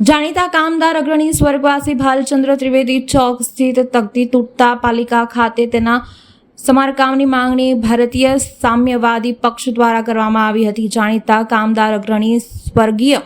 જાણીતા કામદાર અગ્રણી સ્વર્ગવાસી ભાલચંદ્ર ત્રિવેદી ચોક સ્થિત તકતી તૂટતા પાલિકા ખાતે તેના સમારકામની માંગણી ભારતીય સામ્યવાદી પક્ષ દ્વારા કરવામાં આવી હતી. જાણીતા કામદાર અગ્રણી સ્વર્ગીય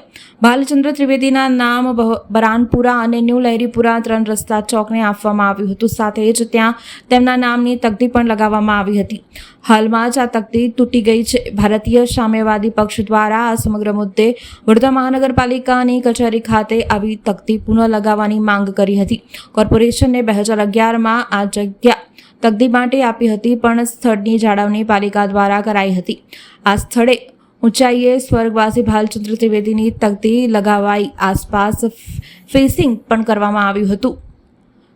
ભાલચંદ્ર ત્રિવેદીના નામ બરાનપુરા અને ન્યૂ લહેરીપુરા ત્રણ રસ્તા ચોકને આપવામાં આવ્યું હતું. સાથે જ ત્યાં તેમના નામની તકતી પણ લગાવવામાં આવી હતી. હાલમાં જ આ તકતી તૂટી ગઈ છે. ભારતીય સામ્યવાદી પક્ષ દ્વારા આ સમગ્ર મુદ્દે વડોદરા મહાનગરપાલિકાની કચેરી ખાતે આવી તકતી પુનઃ લગાવવાની માંગ કરી હતી. કોર્પોરેશનને બે હજાર અગિયારમાં આ જગ્યા તકતી માટે આપી હતી, પણ સ્થળની જાળવણી પાલિકા દ્વારા કરાઈ હતી. આ સ્થળે ઊંચાઈએ સ્વર્ગવાસી ભાલચંદ્ર ત્રિવેદીની તકતી લગાવાઈ આસપાસ ફેસિંગ પણ કરવામાં આવ્યું હતું.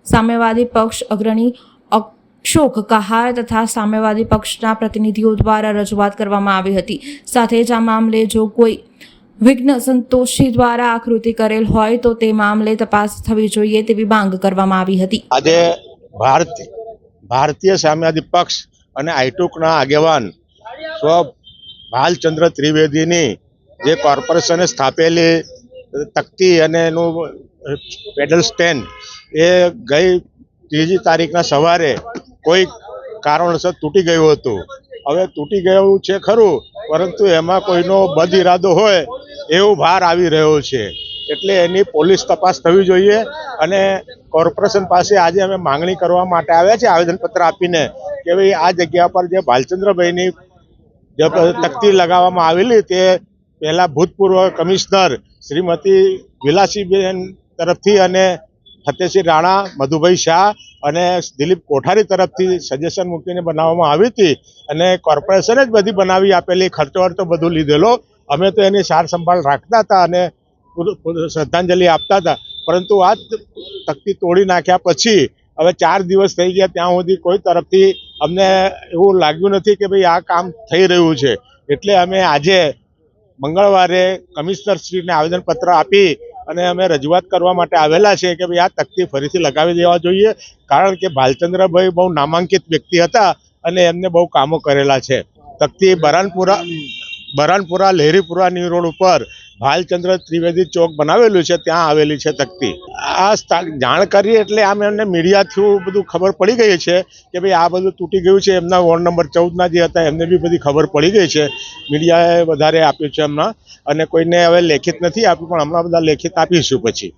સામ્યવાદી પક્ષ અગ્રણી અશોક કહાર તથા સામ્યવાદી પક્ષના પ્રતિનિધિઓ દ્વારા રજૂઆત કરવામાં આવી હતી. સાથે જ આ મામલે જો કોઈ વિઘ્ન સંતોષી દ્વારા આકૃતિ કરેલ હોય તો તે મામલે તપાસ થવી જોઈએ તેવી માંગ કરવામાં આવી હતી. આજે ભારત ભારતીય સામ્યવાદી પક્ષ અને આઈટુકના આગેવાન સ્વ ભાલચંદ્ર ત્રિવેદીની જે કોર્પોરેશને સ્થાપેલી તકતી અને એનું પેડલ સ્ટેન્ડ, એ ગઈ ત્રીજી તારીખના સવારે કોઈ કારણોસર તૂટી ગયું હતું. હવે તૂટી ગયું છે ખરું, પરંતુ એમાં કોઈનો બદ ઇરાદો હોય એવું ભાર આવી રહ્યો છે. એટલે એની પોલીસ તપાસ થવી જોઈએ અને કોર્પોરેશન પાસે આજે અમે માંગણી કરવા માટે આવ્યા છે આવેદનપત્ર આપીને કે ભાઈ આ જગ્યા પર જે ભાલચંદ્રભાઈની જે તકતી લગાવવામાં આવેલી તે પહેલાં ભૂતપૂર્વ કમિશનર શ્રીમતી વિલાસીબેન તરફથી અને ફતેસિંહ રાણા, મધુભાઈ શાહ અને દિલીપ કોઠારી તરફથી સજેશન મૂકીને બનાવવામાં આવી હતી અને કોર્પોરેશને જ બધી બનાવી આપેલી ખર્ચો તો બધું લીધેલો. અમે તો એની સાર સંભાળ રાખતા હતા અને શ્રદ્ધાંજલિ આપતા હતા. પરંતુ આ તકતી તોડી નાખ્યા પછી હવે ચાર દિવસ થઈ ગયા ત્યાં સુધી કોઈ તરફથી અમને એવું લાગ્યું નથી કે ભાઈ આ કામ થઈ રહ્યું છે. એટલે અમે આજે મંગળવારે કમિશનરશ્રીને આવેદનપત્ર આપી અને અમે રજૂઆત કરવા માટે આવેલા છે કે ભાઈ આ તકતી ફરીથી લગાવી દેવા જોઈએ. કારણ કે ભાલચંદ્રભાઈ બહુ નામાંકિત વ્યક્તિ હતા અને એમને બહુ કામો કરેલા છે. તકતી બરાનપુરા બરાનપુરા લહેરીપુરાની રોડ ઉપર ભાલચંદ્ર ત્રિવેદી ચોક બનાવેલું છે, ત્યાં આવેલી છે તકતી. આ જાણ કરી એટલે આમ એમને મીડિયા થ્રુ બધું ખબર પડી ગઈ છે કે ભાઈ આ બધું તૂટી ગયું છે, એમના વોર્ડ નંબર ચૌદના જે હતા, એમને બી બધી ખબર પડી ગઈ છે. મીડિયાએ વધારે આપ્યું છે હમણાં અને કોઈને હવે લેખિત નથી આપ્યું, પણ હમણાં બધા લેખિત આપીશું પછી.